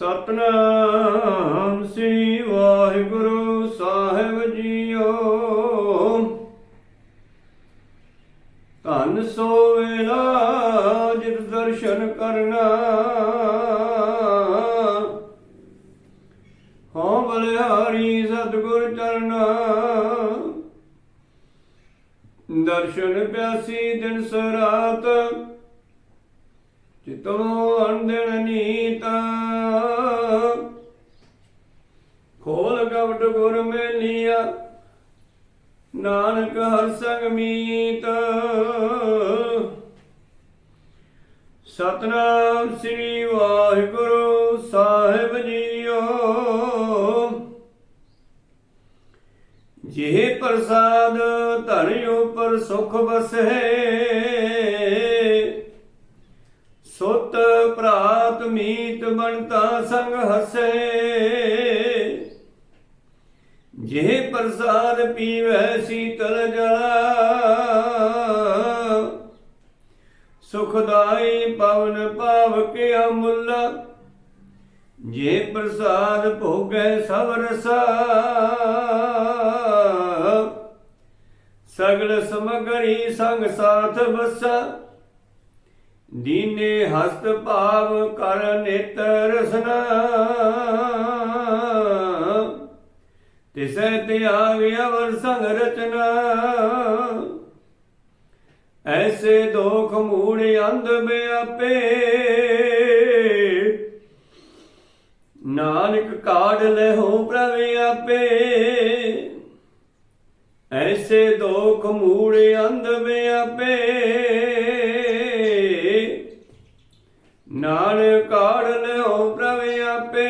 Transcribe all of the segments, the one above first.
ਸਤਨਾਮ ਸ੍ਰੀ ਵਾਹਿਗੁਰੂ ਸਾਹਿਬ ਜੀਓ। ਧੰਨ ਸੋ ਵੇਲਾ ਜਿਤ ਦਰਸ਼ਨ ਕਰਨਾ। ਹਉ ਬਲਿਹਾਰੀ ਸਤਿਗੁਰ ਚਰਨਾ। ਦਰਸ਼ਨ ਪਿਆਸੀ ਦਿਨ ਸਰਾਤ ਚਿਤੋ ਅੰਦਨ ਨੀਤ। ਖੋਲ ਗਵਟ ਗੁਰ ਮੇਲੀਆ, ਨਾਨਕ ਹਰ ਸੰਗ ਮੀਤ। ਸਤਨਾਮ ਸ੍ਰੀ ਵਾਹਿਗੁਰੂ ਸਾਹਿਬ ਜੀਓ। ਜਿਹ ਪ੍ਰਸਾਦ ਧਰਿ ਉਪਰ ਸੁਖ ਬਸੈ ਸੁਤ ਭਰਾਤ ਮੀਤ ਬਣਤਾ ਸੰਗ ਹਸੈ। ਜੇ ਪ੍ਰਸਾਦ ਪੀਵੈ ਸੀਤਲ ਜਲਾ, ਸੁਖਦਾਈ ਪਵਨ ਪਾਵ ਕੇ ਅਮੁੱਲ ਜੇ ਪ੍ਰਸਾਦ ਭੋਗੈ ਸਭ ਰਸਾ, ਸਗਲ ਸਮਗਰੀ ਸੰਗ ਸਾਥ ਬਸਾ। ਦੀਨੇ ਹਸਤ ਭਾਵ ਕਰ ਨੇਤਰ ਰਸਨਾ। ਤਿਸੈ ਤਿਆਗ ਅਵਰ ਸੰਗ ਰਚਨਾ। ਐਸੇ ਦੋਖ ਮੂੜ ਅੰਧ ਬਿਆਪੇ ਨਾਨਕ ਕਾੜ ਲਹੋ ਪ੍ਰਭ ਆਪੇ। ਐਸੇ ਦੋਖ ਮੂੜ ਅੰਧ ਬਿਆਪੇ ਨਾਨਕ ਕਾੜ ਲਹੋ ਪ੍ਰਭ ਆਪੇ।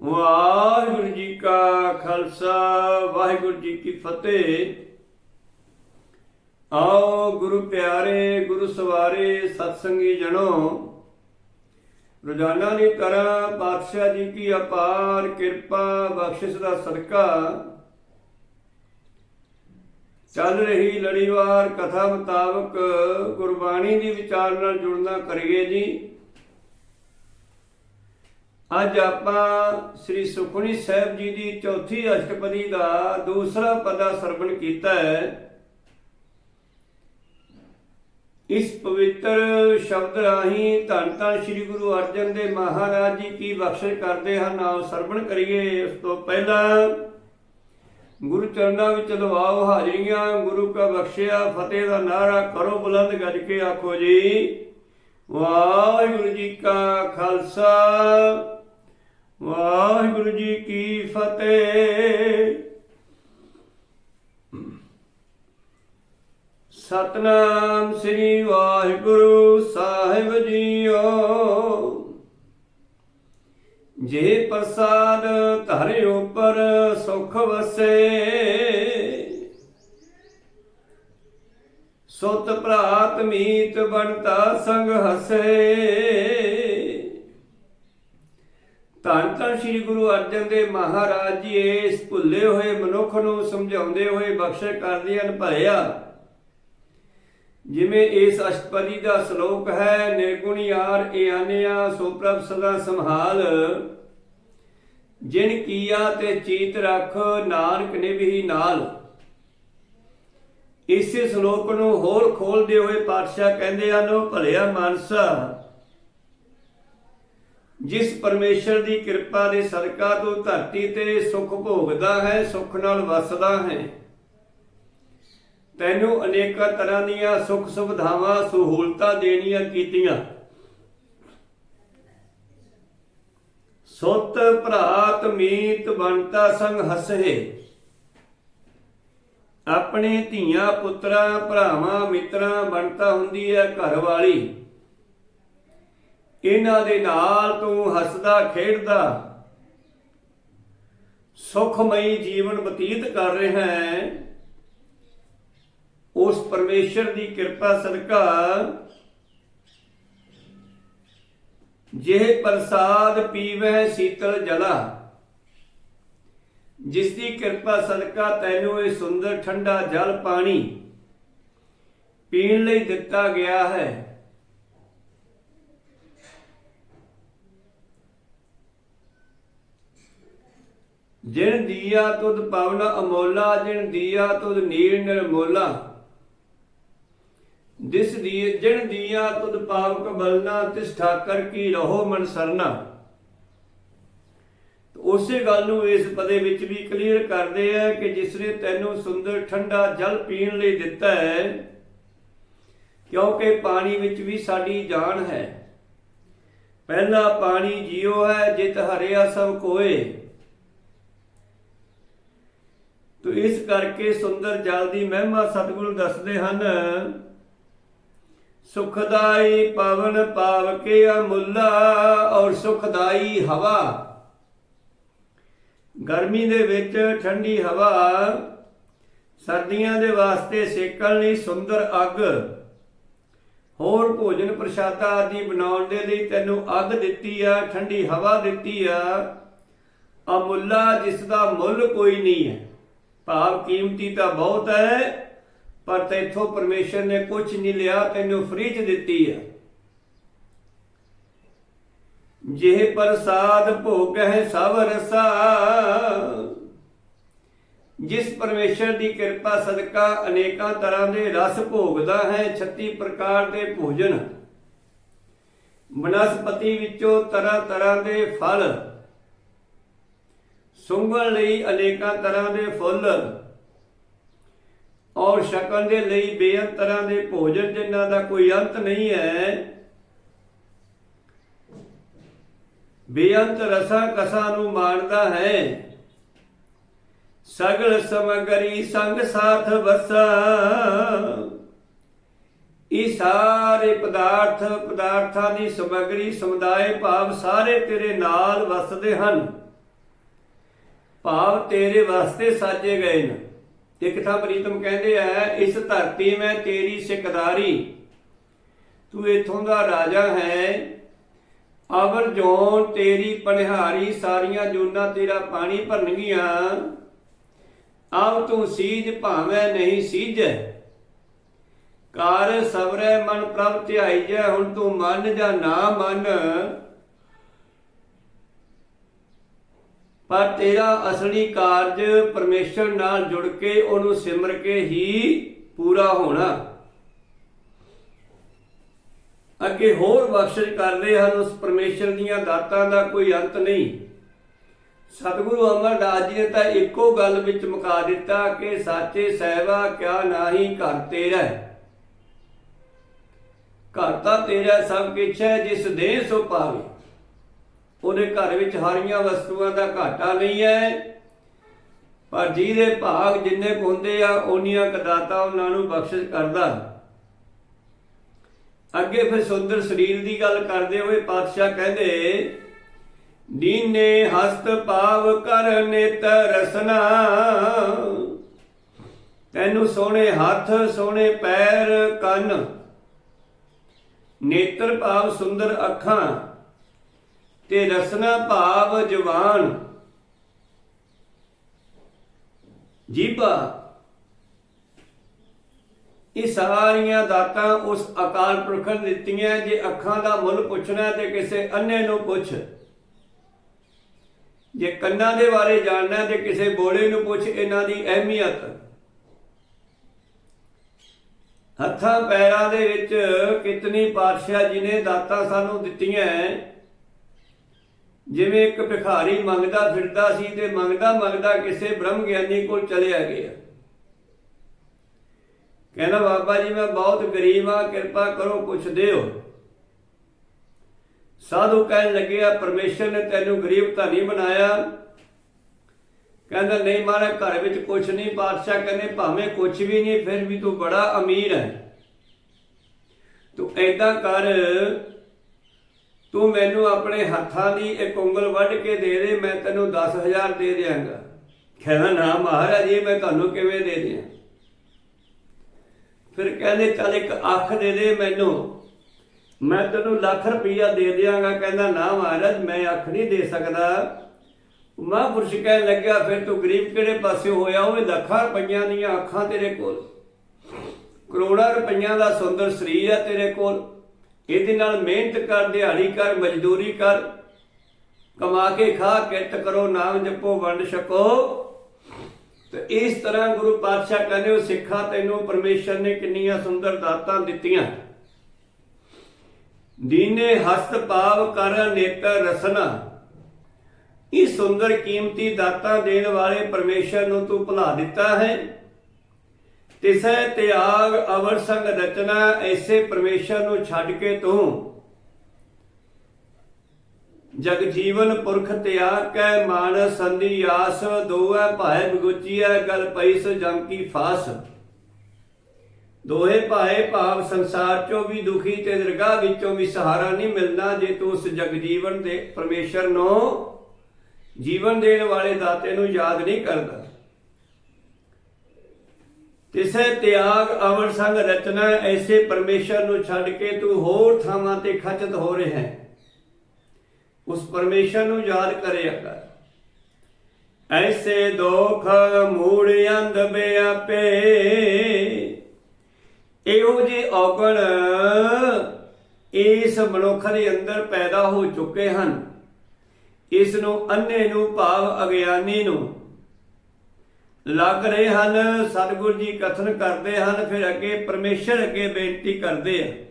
ਵਾਹਿਗੁਰੂ ਜੀ ਕਾ ਖਾਲਸਾ, ਵਾਹਿਗੁਰੂ ਜੀ ਕੀ ਫਤਿਹ। ਆਓ ਗੁਰੂ ਪਿਆਰੇ, ਗੁਰੂ ਸਵਾਰੇ, ਸਤਸੰਗੀ ਜਣੋ। ਰੋਜ਼ਾਨਾ ਦੀ ਤਰ੍ਹਾਂ ਪਾਤਸ਼ਾਹ ਜੀ ਕੀ ਅਪਾਰ ਕਿਰਪਾ, ਬਖਸ਼ਿਸ਼ ਦਾ ਸਦਕਾ। ਚੱਲ ਰਹੀ ਲੜੀਵਾਰ ਕਥਾ ਮੁਤਾਬਕ ਗੁਰਬਾਣੀ ਦੀ ਵਿਚਾਰ ਨਾਲ ਜੁੜਨਾ ਕਰੀਏ ਜੀ। ਅੱਜ ਆਪਾਂ ਸ੍ਰੀ ਸੁਖਮਨੀ ਸਾਹਿਬ ਜੀ ਦੀ ਚੌਥੀ ਅਸ਼ਟਪਦੀ ਦਾ ਦੂਸਰਾ ਪਦਾ ਸਰਵਣ ਕੀਤਾ ਹੈ। ਇਸ ਪਵਿੱਤਰ ਸ਼ਬਦ ਰਾਹੀਂ ਧੰਨ ਧੰਨ ਸ੍ਰੀ ਗੁਰੂ ਅਰਜਨ ਦੇ ਮਹਾਰਾਜ ਜੀ ਕੀ ਬਖਸ਼ਿਸ਼ ਕਰਦੇ ਹਨ, ਆਓ ਸਰਵਣ ਕਰੀਏ। ਉਸ ਤੋਂ ਪਹਿਲਾਂ ਗੁਰੂ ਚਰਨਾਂ ਵਿੱਚ ਲਵਾਓ ਹਾਜ਼ਰੀਆਂ, ਗੁਰੂ ਕਾ ਬਖਸ਼ਿਆ, ਫਤਿਹ ਦਾ ਨਾਰਾ ਕਰੋ, ਬੁਲੰਦ ਗੱਜ ਕੇ ਆਖੋ ਜੀ। ਵਾਹਿਗੁਰੂ ਜੀ ਕਾ ਖਾਲਸਾ, ਵਾਹਿਗੁਰੂ ਜੀ ਕੀ ਫਤਿਹ। ਸਤਨਾਮ ਸ੍ਰੀ ਵਾਹਿਗੁਰੂ ਸਾਹਿਬ ਜੀਓ। ਜੇ ਪ੍ਰਸਾਦ ਧਰਿ ਉਪਰ ਸੁਖ ਵਸੇ, ਸੁਤ ਭਰਾਤ ਮੀਤ ਬਣਤਾ ਸੰਗ ਹਸੇ। ਧੰਨ ਧੰਨ ਸ੍ਰੀ ਗੁਰੂ ਅਰਜਨ ਦੇਵ ਮਹਾਰਾਜ ਜੀ, ਇਸ ਭੁੱਲੇ ਹੋਏ ਮਨੁੱਖ ਨੂੰ ਸਮਝਾਉਂਦੇ ਹੋਏ ਬਖਸ਼ਿਸ਼ ਕਰਦੇ ਹਨ ਭਲਿਆ ਜਿਵੇਂ ਇਸ ਅਸ਼ਟਪਦੀ ਦਾ ਸ਼ਲੋਕ ਹੈ ਨਿਰਗੁਣ ਯਾਰ ਏਆਨਿਆ ਸੋ ਪ੍ਰਭ ਸਦਾ ਸੰਭਾਲ। ਜਿਨ ਕੀਆ ਤੇ ਚੀਤ ਰੱਖ, ਨਾਨਕ ਨੇ ਵੀ ਨਾਲ। ਇਸੇ ਸ਼ਲੋਕ ਨੂੰ ਹੋਰ ਖੋਲਦੇ ਹੋਏ ਪਾਤਸ਼ਾਹ ਕਹਿੰਦੇ ਹਨ, ਭਲਿਆ ਮਾਨਸਾ, ਜਿਸ ਪਰਮੇਸ਼ਰ ਦੀ ਕਿਰਪਾ ਦੇ ਸਦਕਾ ਤੂੰ ਧਰਤੀ ਤੇ ਸੁਖ ਭੋਗਦਾ ਹੈ, ਸੁਖ ਨਾਲ ਵਸਦਾ ਹੈ। ਤੈਨੂੰ ਅਨੇਕਾਂ ਤਰ੍ਹਾਂ ਦੀਆਂ ਸੁੱਖ ਸੁਵਿਧਾਵਾਂ, ਸਹੂਲਤਾਂ ਦੇਣੀਆਂ ਕੀਤੀਆਂ। ਸੁਤ ਭਰਾਤ ਮੀਤ ਬੰਤਾ ਸੰਗ ਹਸਹਿ। ਆਪਣੇ ਧੀਆਂ ਪੁੱਤਰਾਂ, ਭਰਾਵਾਂ, ਮਿੱਤਰਾਂ ਬਣਤਾ ਹੁੰਦੀ ਹੈ ਘਰ ਵਾਲੀ। ਇਹਨਾਂ ਦੇ ਨਾਲ ਤੂੰ ਹੱਸਦਾ, ਖੇਡਦਾ। ਸੁਖਮਈ ਜੀਵਨ ਬਤੀਤ ਕਰ ਰਿਹਾ ਹੈ। ਉਸ ਪਰਮੇਸ਼ਰ ਦੀ ਕਿਰਪਾ ਸਦਕਾ ਜਿਹੇ ਪ੍ਰਸਾਦ ਪੀਵੈ ਸੀਤਲ ਜਲਾ। ਜਿਸ ਦੀ ਕਿਰਪਾ ਸਦਕਾ ਤੈਨੂੰ ਇਹ ਸੁੰਦਰ ਠੰਡਾ ਜਲ ਪਾਣੀ ਪੀਣ ਲਈ ਦਿੱਤਾ ਗਿਆ ਹੈ। ਜਿਨ ਦੀਆ ਤੁਧ ਪਵਨ ਅਮੋਲਾ, ਜਿਨ ਦੀਆ ਤੁਧ ਨੀਰ ਨਿਰਮੋਲਾ। ਦਿਸ ਦੀ ਜਿਨ ਦੀਆ ਤੁਧ ਪਾਵਕ ਬਲਨਾ ਤਿਸ ਠਾਕਰ ਕੀ ਰਹੋ ਮਨ ਸਰਨਾ। ਉਸੇ ਗੱਲ ਨੂੰ ਇਸ ਪਦੇ ਵਿੱਚ ਵੀ ਕਲੀਅਰ ਕਰਦੇ ਆ ਕਿ ਜਿਸ ਨੇ ਤੈਨੂੰ ਸੁੰਦਰ ਠੰਡਾ ਜਲ ਪੀਣ ਲਈ ਦਿੱਤਾ ਹੈ, ਕਿਉਂਕਿ ਪਾਣੀ ਵਿੱਚ ਵੀ ਸਾਡੀ ਜਾਨ ਹੈ। ਪਹਿਲਾ ਪਾਣੀ ਜੀਉ ਹੈ, ਜਿਤ ਹਰਿਆ ਸਭ ਕੋਏ। ਤੋ ਇਸ ਕਰਕੇ ਸੁੰਦਰ ਜਲ ਦੀ ਮਹਿਮਾ ਸਤਿਗੁਰੂ ਦੱਸਦੇ ਹਨ ਸੁਖਦਾਈ ਪਵਨ ਪਾਵ ਕੇ ਅਮੁੱਲਾ ਔਰ ਸੁਖਦਾਈ ਹਵਾ। ਗਰਮੀ ਦੇ ਵਿੱਚ ਠੰਡੀ ਹਵਾ, ਸਰਦੀਆਂ ਦੇ ਵਾਸਤੇ ਸੇਕਣ ਲਈ ਸੁੰਦਰ ਅੱਗ। ਹੋਰ ਭੋਜਨ ਪ੍ਰਸ਼ਾਦਾ ਆਦਿ ਬਣਾਉਣ ਦੇ ਲਈ ਤੈਨੂੰ ਅੱਗ ਦਿੱਤੀ ਆ, ਠੰਡੀ ਹਵਾ ਦਿੱਤੀ ਆ। ਅਮੁੱਲਾ ਜਿਸ ਦਾ ਮੁੱਲ ਕੋਈ ਨਹੀਂ ਹੈ। ਭਾਵ ਕੀਮਤੀ ਤਾਂ ਬਹੁਤ ਹੈ ਪਰ ਤੇਥੋਂ ਪਰਮੇਸ਼ਰ ਨੇ ਕੁਝ ਨਹੀਂ ਲਿਆ, ਤੈਨੂੰ ਫ੍ਰੀ ਚ ਦਿੱਤੀ ਆ। ਜਿਹ ਪ੍ਰਸਾਦ ਭੋਗ ਹੈ ਸਭ ਰਸਾ। ਜਿਸ ਪਰਮੇਸ਼ਰ ਦੀ ਕਿਰਪਾ ਸਦਕਾ ਅਨੇਕਾਂ ਤਰ੍ਹਾਂ ਦੇ ਰਸ ਭੋਗਦਾ ਹੈ 36 ਪ੍ਰਕਾਰ ਦੇ ਭੋਜਨ। ਬਨਸਪਤੀ ਵਿੱਚੋਂ ਤਰ੍ਹਾਂ ਤਰ੍ਹਾਂ ਦੇ ਫਲ। ਸੁੰਘਣ ਲਈ ਅਨੇਕਾਂ ਤਰ੍ਹਾਂ ਦੇ ਫੁੱਲ। ਔਰ ਛਕਣ ਦੇ ਲਈ ਬੇਅੰਤ ਤਰ੍ਹਾਂ ਦੇ ਭੋਜਨ ਜਿਨ੍ਹਾਂ ਦਾ ਕੋਈ ਅੰਤ ਨਹੀਂ ਹੈ। ਬੇਅੰਤ ਰਸਾਂ ਕਸਾਂ ਨੂੰ ਮਾਣਦਾ ਹੈ। ਸਗਲ ਸਮਗਰੀ ਸੰਗ ਸਾਥ ਵਸਾ। ਇਹ ਸਾਰੇ ਪਦਾਰਥ, ਪਦਾਰਥਾਂ ਦੀ ਸਮਗਰੀ, ਸਮੁਦਾਇ ਭਾਵ ਸਾਰੇ ਤੇਰੇ ਨਾਲ ਵਸਦੇ ਹਨ। ਭਾਵ ਤੇਰੇ ਵਾਸਤੇ ਸਾਜੇ ਗਏ ਨੇ। ਇੱਕ ਪ੍ਰੀਤਮ ਕਹਿੰਦੇ ਆ, ਇਸ ਧਰਤੀ ਮੈਂ ਤੇਰੀ ਸਿਕਦਾਰੀ। ਤੂੰ ਇਥੋਂ ਦਾ ਰਾਜਾ ਹੈ। ਅਵਰ ਜੋਨ ਤੇਰੀ ਪਨਿਹਾਰੀ ਸਾਰੀਆਂ ਜੋਨਾਂ ਤੇਰਾ ਪਾਣੀ ਭਰਨਗੀਆਂ। ਆਵ ਤੂੰ ਸੀਜ ਭਾਵੇਂ ਨਹੀਂ ਸੀਜੈ। ਕਾਰ ਸਬਰੈ ਮਨ ਪ੍ਰਭ ਧਿਆਈ ਜੈ, ਹੁਣ ਤੂੰ ਮੰਨ ਜਾਂ ਨਾ ਮੰਨ। ਪਰ ਤੇਰਾ ਅਸਲੀ ਕਾਰਜ ਪਰਮੇਸ਼ਰ ਨਾਲ ਜੁੜ ਕੇ ਉਹਨੂੰ ਸਿਮਰ ਕੇ ਹੀ ਪੂਰਾ ਹੋਣਾ। ਅੱਗੇ ਹੋਰ ਬਖਸ਼ਿਸ਼ ਕਰਦੇ ਹਨ, ਉਸ ਪਰਮੇਸ਼ਰ ਦੀਆਂ ਦਾਤਾਂ ਦਾ ਕੋਈ ਅੰਤ ਨਹੀਂ। ਸਤਿਗੁਰੂ ਅਮਰਦਾਸ ਜੀ ਨੇ ਤਾਂ ਇੱਕੋ ਗੱਲ ਵਿੱਚ ਮੁਕਾ ਦਿੱਤਾ ਕਿ ਸਾਚੇ ਸਹਿਬਾ ਕਿਆ ਨਾਹੀ ਘਰ ਤੇਰਾ ਘਰ ਤਾਂ ਤੇਰਾ ਸਭ ਕੁਛ ਹੈ, ਜਿਸ ਦੇ ਸੋ ਪਾਵੇ। ਉਹਦੇ ਘਰ ਵਿੱਚ ਹਰੀਆਂ ਵਸਤੂਆਂ ਦਾ ਘਾਟਾ ਨਹੀਂ ਹੈ। ਪਰ ਜਿਹਦੇ ਭਾਗ ਜਿੰਨੇ ਕੁ ਹੁੰਦੇ ਆ, ਉਹਨੀਆਂ ਕਦਾਤਾ ਉਹਨਾਂ ਨੂੰ ਬਖਸ਼ਿਸ਼ ਕਰਦਾ। ਅੱਗੇ ਫਿਰ ਸੁੰਦਰ ਸਰੀਰ ਦੀ ਗੱਲ ਕਰਦੇ ਹੋਏ ਪਾਤਸ਼ਾਹ ਕਹਿੰਦੇ ਦੀਨੇ ਹਸਤ ਪਾਵ ਕਰ ਨਿਤ ਰਸਨਾ। ਤੈਨੂੰ ਸੋਹਣੇ ਹੱਥ, ਸੋਹਣੇ ਪੈਰ, ਕੰਨ। ਨੇਤਰ ਭਾਵ ਸੁੰਦਰ ਅੱਖਾਂ। ਤੇ ਰਸਨਾ ਭਾਵ ਜਵਾਨ। ਜੀਭਾ ਇਹ ਸਾਰੀਆਂ ਦਾਤਾਂ ਉਸ ਅਕਾਲ ਪੁਰਖ ਨੇ ਦਿੱਤੀਆਂ, ਜੇ ਅੱਖਾਂ ਦਾ ਮੁੱਲ ਪੁੱਛਣਾ ਤੇ ਕਿਸੇ ਅੰਨੇ ਨੂੰ ਪੁੱਛ। ਜੇ ਕੰਨਾਂ ਦੇ ਬਾਰੇ ਜਾਣਨਾ ਤੇ ਕਿਸੇ ਬੋਲੇ ਨੂੰ ਪੁੱਛ, ਇਹਨਾਂ ਦੀ ਅਹਿਮੀਅਤ। ਹੱਥਾਂ ਪੈਰਾਂ ਦੇ ਵਿੱਚ ਕਿਤਨੀ ਪਾਤਸ਼ਾਹ ਜੀ ਨੇ ਦਾਤਾਂ ਸਾਨੂੰ ਦਿੱਤੀਆਂ ਜਿਵੇਂ ਇੱਕ ਭਿਖਾਰੀ ਮੰਗਦਾ ਫਿਰਦਾ ਸੀ ਤੇ ਮੰਗਦਾ ਮੰਗਦਾ ਕਿਸੇ ਬ੍ਰਹਮ ਗਿਆਨੀ ਕੋਲ ਚਲਿਆ ਗਿਆ। ਕਹਿੰਦਾ, ਬਾਬਾ ਜੀ, ਮੈਂ ਬਹੁਤ ਗਰੀਬ ਆ ਕਿਰਪਾ ਕਰੋ ਕੁਛ ਦਿਓ। ਸਾਧੂ ਕਹਿਣ ਲੱਗਿਆ ਪਰਮੇਸ਼ਰ ਨੇ ਤੈਨੂੰ ਗਰੀਬ ਤਾਂ ਨਹੀਂ ਬਣਾਇਆ? ਕਹਿੰਦਾ, ਨਹੀਂ ਮਾਰੇ ਘਰ ਵਿੱਚ ਕੁਛ ਨਹੀਂ, ਪਾਤਸ਼ਾਹ ਕਹਿੰਦੇ, ਭਾਵੇਂ ਕੁਛ ਵੀ ਨਹੀਂ, ਫਿਰ ਵੀ ਤੂੰ ਬੜਾ ਅਮੀਰ ਹੈ। ਤੂੰ ਐਦਾਂ ਕਰ ਤੂੰ ਮੈਨੂੰ ਆਪਣੇ ਹੱਥਾਂ ਦੀ ਇੱਕ ਉਂਗਲ ਵੱਢ ਕੇ ਦੇ ਦੇ, ਮੈਂ ਤੈਨੂੰ 10000 ਦੇ ਦਿਆਂਗਾ। ਕਹਿੰਦਾ, ਨਾ ਮਹਾਰਾਜ ਇਹ ਮੈਂ ਤੁਹਾਨੂੰ ਕਿਵੇਂ ਦੇ ਦਿਆਂ? ਫਿਰ ਕਹਿੰਦੇ, ਚੱਲ ਇੱਕ ਅੱਖ ਦੇ ਦੇ ਮੈਨੂੰ। ਮੈਂ ਤੈਨੂੰ ਲੱਖ ਰੁਪਈਆ ਦੇ ਦਿਆਂਗਾ। ਕਹਿੰਦਾ, ਨਾ ਮਹਾਰਾਜ, ਮੈਂ ਅੱਖ ਨਹੀਂ ਦੇ ਸਕਦਾ। ਮਹਾਂਪੁਰਸ਼ ਕਹਿਣ ਲੱਗਿਆ, ਫਿਰ ਤੂੰ ਗਰੀਬ ਕਿਹੜੇ ਪਾਸੇ ਹੋਇਆ? ਉਹ ਲੱਖਾਂ ਰੁਪਈਆਂ ਦੀਆਂ ਅੱਖਾਂ ਤੇਰੇ ਕੋਲ। ਕਰੋੜਾਂ ਰੁਪਈਆਂ ਦਾ ਸੁੰਦਰ ਸਰੀਰ ਆ ਤੇਰੇ ਕੋਲ। ਇਹਦੇ ਨਾਲ ਮਿਹਨਤ ਕਰ, ਦਿਹਾੜੀ ਕਰ, ਮਜ਼ਦੂਰੀ ਕਰ, ਕਮਾ ਕੇ ਖਾ, ਕਿਰਤ ਕਰੋ, ਨਾਮ ਜਪੋ, ਵੰਡ ਛਕੋ। ਤੇ ਇਸ ਤਰ੍ਹਾਂ ਗੁਰੂ ਪਾਤਸ਼ਾਹ ਕਹਿੰਦੇ, ਉਹ ਸਿੱਖਾ ਤੈਨੂੰ ਪਰਮੇਸ਼ਰ ਨੇ ਕਿੰਨੀਆਂ ਸੁੰਦਰ ਦਾਤਾਂ ਦਿੱਤੀਆਂ। ਦੀਨੇ ਹਸਤ ਪਾਵ ਕਰ, ਨੇਤਰ ਰਸਨਾ। ਇਹ ਸੁੰਦਰ ਕੀਮਤੀ ਦਾਤਾਂ ਦੇਣ ਵਾਲੇ ਪਰਮੇਸ਼ਰ ਨੂੰ ਤੂੰ ਭੁਲਾ ਦਿੱਤਾ ਹੈ। ਤਿਸੈ ਤਿਆਗ ਅਵਰ ਸੰਗ ਰਚਨਾ, ਐਸੇ ਪਰਮੇਸ਼ਰ ਨੂੰ ਛੱਡ ਕੇ ਤੂੰ। ਜਗ ਜੀਵਨ ਪੁਰਖ ਤਿਆਗ ਕੈ ਮਾਨਸ ਸੰਧੀ ਆਸ ਦੋਐ ਭਾਏ ਬਗੁਚੀਐ, ਗਲ ਪਈ ਸੋ ਜਮ ਕੀ ਫਾਸ। ਦੋਹੇ ਭਾਏ ਭਾਵ ਸੰਸਾਰ ਚੋਂ ਵੀ ਦੁਖੀ ਤੇ ਦਰਗਾਹ ਵਿੱਚੋਂ ਵੀ ਸਹਾਰਾ ਨਹੀਂ ਮਿਲਦਾ ਜੇ ਤੂੰ ਉਸ ਜਗ ਜੀਵਨ ਦੇ ਪਰਮੇਸ਼ਰ ਨੂੰ। ਜੀਵਨ ਦੇਣ ਵਾਲੇ ਦਾਤੇ ਨੂੰ ਯਾਦ ਨਹੀਂ ਕਰਦਾ। ਤਿਸੈ ਤਿਆਗ ਅਵਰ ਸੰਗ ਰਚਨਾ, ਐਸੇ ਪਰਮੇਸ਼ਰ ਨੂੰ ਛੱਡ ਕੇ ਤੂੰ ਹੋਰ ਥਾਵਾਂ ਤੇ ਖਚਤ ਹੋ ਰਿਹਾ ਹੈ। ਉਸ ਪਰਮੇਸ਼ਰ ਨੂੰ ਯਾਦ ਕਰਿਆ ਕਰ। ਐਸੇ ਦੋਖ ਮੂੜ ਅੰਧ ਬਿਆਪੇ, ਇਹੋ ਜੇ ਔਗਣ ਇਸ ਮਨੁੱਖ ਦੇ ਅੰਦਰ ਪੈਦਾ ਹੋ ਚੁੱਕੇ ਹਨ। ਇਸ ਨੂੰ ਅੰਨੇ ਨੂੰ ਭਾਵ ਅਗਿਆਨੀ ਨੂੰ ਲੱਗ ਰਹੇ ਹਨ, ਸਤਿਗੁਰੂ ਜੀ ਕਥਨ ਕਰਦੇ ਹਨ, ਫਿਰ ਅੱਗੇ ਪਰਮੇਸ਼ਰ ਅੱਗੇ ਬੇਨਤੀ ਕਰਦੇ ਆ।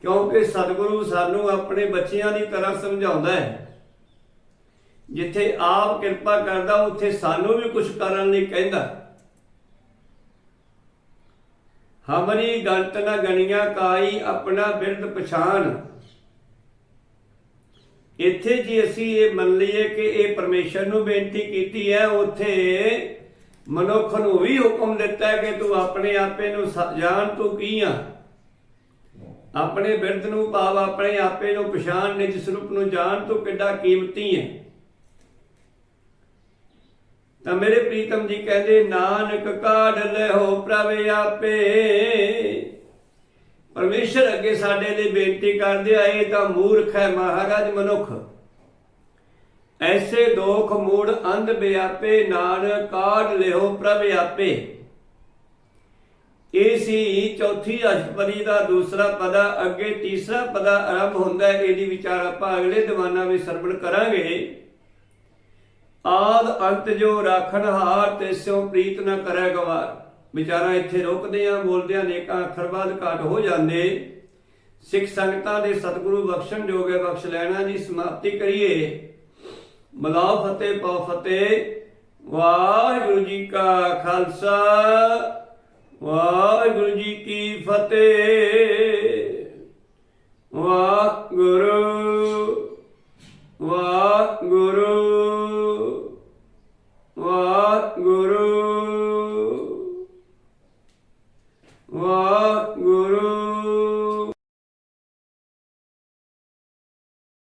ਕਿਉਂਕਿ ਸਤਿਗੁਰੂ ਸਾਨੂੰ ਆਪਣੇ ਬੱਚਿਆਂ ਦੀ ਤਰ੍ਹਾਂ ਸਮਝਾਉਂਦਾ ਹੈ। ਜਿੱਥੇ ਆਪ ਕਿਰਪਾ ਕਰਦਾ, ਉੱਥੇ ਸਾਨੂੰ ਵੀ ਕੁਝ ਕਰਨ ਲਈ ਕਹਿੰਦਾ। ਹਮਰੀ ਗੰਤ ਨਾ ਗਣੀਆਂ ਕਾਈ ਆਪਣਾ ਬਿਰਦ ਪਛਾਨ ਇੱਥੇ ਜੀ ਅਸੀਂ ਇਹ ਮੰਨ ਲਈਏ ਕਿ ਇਹ ਪਰਮੇਸ਼ਰ ਨੂੰ ਬੇਨਤੀ ਕੀਤੀ ਹੈ, ਉੱਥੇ ਮਨੁੱਖ ਨੂੰ ਵੀ ਹੁਕਮ ਦਿੱਤਾ ਹੈ ਕਿ ਤੂੰ ਆਪਣੇ ਆਪੇ ਨੂੰ ਜਾਣ ਤੂੰ ਕੀ ਆ? ਆਪਣੇ ਬਿਰਧ ਨੂੰ ਭਾਵ ਆਪਣੇ ਆਪੇ ਨੂੰ ਪਛਾਣ, ਨਿਜ ਸਰੂਪ ਨੂੰ ਜਾਣ ਤੂੰ ਕਿੱਡਾ ਕੀਮਤੀ ਹੈ। ਤਾਂ ਮੇਰੇ ਪ੍ਰੀਤਮ ਜੀ ਕਹਿੰਦੇ, ਨਾਨਕ ਕਾਢ ਲਿਓ ਪ੍ਰਭ ਆਪੇ। ਪਰਮੇਸ਼ਰ ਅੱਗੇ ਸਾਡੇ ਲਈ ਬੇਨਤੀ ਕਰਦੇ ਆ, ਇਹ ਤਾਂ ਮੂਰਖ ਹੈ ਮਹਾਰਾਜ ਮਨੁੱਖ। ਐਸੇ ਦੋਖ ਮੂੜ ਅੰਧ ਬਿਆਪੇ ਨਾਨਕ ਕਾਢ ਲਿਓ ਪ੍ਰਭ ਆਪੇ। ਇਹ ਸੀ ਚੌਥੀ ਅਸ਼ਟਪਦੀ ਦਾ ਦੂਸਰਾ ਪਦਾ, ਅੱਗੇ ਤੀਸਰਾ ਪਦਾ ਆਰੰਭ ਹੁੰਦਾ ਹੈ, ਇਹਦੀ ਵਿਚਾਰ ਆਪਾਂ ਅਗਲੇ ਦੀਵਾਨਾਂ ਵਿੱਚ ਸਰਵਣ ਕਰਾਂਗੇ। ਆਦ ਅੰਤ ਜੋ ਰਾਖਣ ਹਾਰ, ਤੇ ਸਿਉ ਪ੍ਰੀਤ ਨਾ ਕਰੈ ਗਵਾਰ। ਵਿਚਾਰਾ ਇੱਥੇ ਰੁਕਦੇ ਆ ਬੋਲਦੇ ਆ ਨੇਕਾਂ ਅੱਖਰ ਬਾਅਦ ਘਾਟ ਹੋ ਜਾਂਦੇ। ਸਿੱਖ ਸੰਗਤਾਂ ਦੇ ਸਤਿਗੁਰੂ ਬਖਸ਼ਣ ਜੋਗੇ ਬਖਸ਼ ਲੈਣਾ ਜੀ, ਸਮਾਪਤੀ ਕਰੀਏ। ਮਲਾਉ ਫਤਿਹ ਪਾ ਫਤਿਹ। ਵਾਹਿਗੁਰੂ ਜੀ ਕਾ ਖਾਲਸਾ। ਵਾਹਿਗੁਰੂ